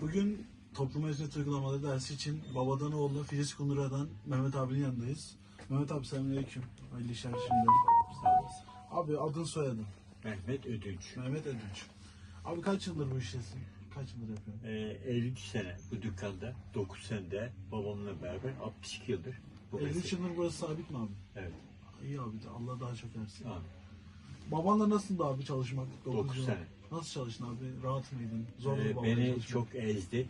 Bugün topluma hizmet uygulamaları dersi için babadan oğlu Filiz Kundura'dan Mehmet abinin yanındayız. Mehmet abi selamünaleyküm. Hayırlı işler şimdi. Abi adın soyadın. Mehmet Ödünç. Mehmet Ödünç. Abi kaç yıldır bu iştesin? Kaç yıldır yapıyorsun? Ee, 53 sene bu dükkanda, 9 senede babamla beraber 62 yıldır bu 53 meslek. yıldır burası sabit mi abi? Evet. İyi abi de Allah daha çok versin. Abi, Babanla nasıldı abi çalışmak? Dokuz Dokuz yıl. sene. Nasıl çalıştın abi? Rahat mıydın? Zor mu Ee, beni çalışmak? çok ezdi.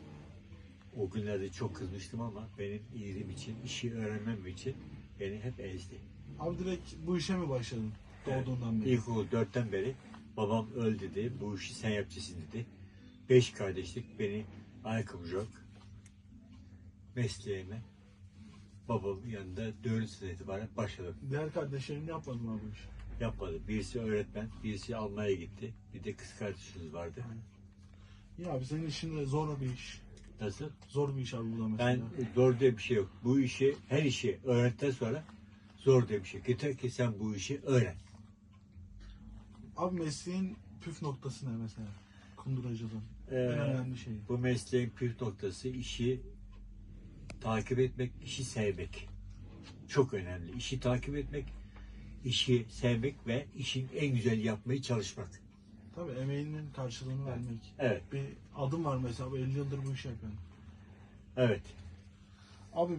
O günlerde çok kızmıştım ama benim iyiliğim için, işi öğrenmem için beni hep ezdi. Abi direkt bu işe mi başladın? Doğduğundan beri. İlkokul 4'ten beri babam öl dedi, bu işi sen yapacaksın dedi. Beş kardeşlik beni ayakkabıcı yok. Mesleğime babamın yanında 4 sene itibaren başladım. Diğer kardeşlerin yapmadı mı abi bu işi? Yapmadı. Birisi öğretmen, birisi Almanya'ya gitti. Bir de kız kardeşimiz vardı. İyi abi senin işin de zor bir iş. Nasıl? Zor bir iş abi bu da mesela. Ben zor diye bir şey yok. Bu işi, her işi öğrendikten sonra zor diye bir şey. Yeter ki sen bu işi öğren. Abi mesleğin püf noktası ne mesela? Kunduracılığın. Ee, en önemli şey. Bu mesleğin püf noktası işi takip etmek, işi sevmek. Çok önemli. İşi takip etmek, işi sevmek ve işin en güzel yapmayı çalışmak. Tabii emeğinin karşılığını vermek. Evet, Bir adım var mesela abi 50 yıldır bu işi yapıyorum. evet. Abi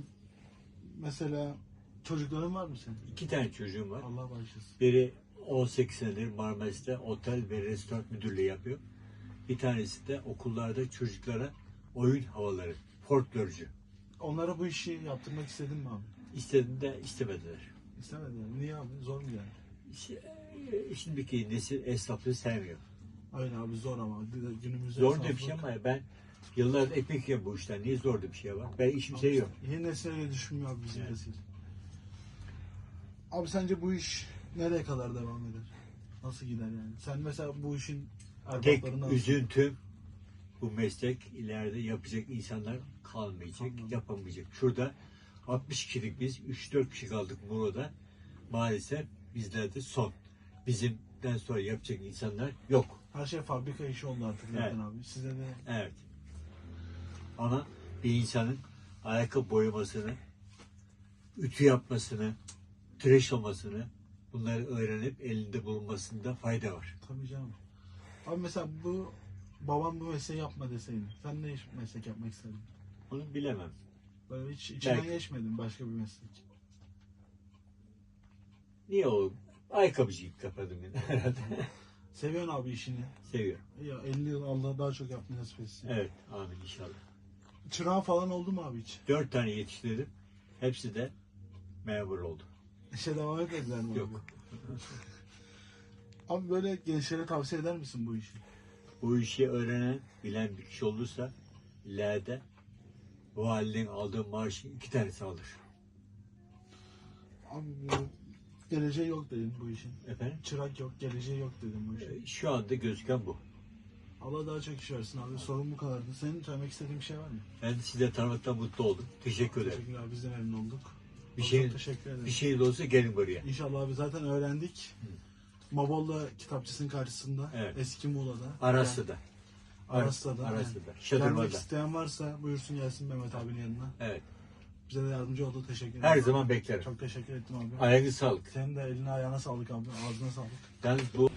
mesela çocukların var mı senin? İki tane çocuğum var. Allah bağışlasın. Biri 18 senedir Marmaris'te otel ve restoran müdürlüğü yapıyor. Bir tanesi de okullarda çocuklara oyun havaları, folklorcu. Onlara bu işi yaptırmak istedin mi abi? İstediğinde istemediler. İstemediler. Niye abi? Zor mu yani? İşte, e, Şimdiki nesil esnaflığı sevmiyor. Öyle abi zor ama günümüzde Zor diye bir şey ama ben yıllardır ekmek yiyorum bu işten. Niye zor bir şey var? Ben işimi seviyorum. Yeni nesil öyle düşünmüyor abi bizim Evet. nesil. Abi sence bu iş nereye kadar devam eder? Nasıl gider yani? Sen mesela bu işin Tek erbaplarından üzüntüm bu meslek ileride yapacak insanlar kalmayacak, Kalmadı. yapamayacak. Şurada 60 kişilik biz 3-4 kişi kaldık Muro'da. Maalesef bizlerde son. Bizimden sonra yapacak insanlar yok. her şey fabrika işi oldu artık zaten Evet. abi. Size de Evet. Ama bir insanın ayakkabı boyamasını, ütü yapmasını, tıraş olmasını bunları öğrenip elinde bulunmasında fayda var. tabii canım. Abi mesela bu babam bu mesleği yapma deseydi. Sen ne iş- meslek yapmak istedin? Onu bilemem. Böyle hiç içinden Belki. geçmedin başka bir meslek. Niye o? Ayakkabıcıyım kapadım yine herhalde. Seviyorsun abi işini. Seviyorum. Ya 50 yıl Allah daha çok yapmayı nasip etsin. Evet, amin inşallah. Çırağı falan oldu mu abi hiç? Dört tane yetiştirdim. Hepsi de memur oldu. İşe devam etmediler mi? abi? Yok. Abi böyle gençlere tavsiye eder misin bu işi? Bu işi öğrenen, bilen bir kişi olursa ileride bu halinin aldığı maaşın iki tanesi alır. Abi bu geleceği yok dedin bu işin. Efendim? Çırak yok, geleceği yok dedim bu işin. Şu anda gözüken bu. Allah daha çok iş versin abi. Sorun bu kadardı. Senin söylemek istediğin bir şey var mı? Ben size tanımaktan mutlu oldum. Teşekkür ederim. Teşekkürler. Biz de memnun olduk. Bir Çok şey, teşekkür ederim. bir şey de olsa gelin buraya. İnşallah abi zaten öğrendik. Mabolla kitapçısının karşısında. Evet. Eski Muğla'da. Aras'ta da. Aras'ta da. Gelmek Şadırvan'da. isteyen varsa buyursun gelsin Mehmet abinin yanına. Evet. Bize de yardımcı oldu. Teşekkür ederim. Her zaman beklerim. Çok teşekkür ettim abi. Ayağınız sağlık. Senin de eline ayağına sağlık abi. Ağzına sağlık. Yalnız bu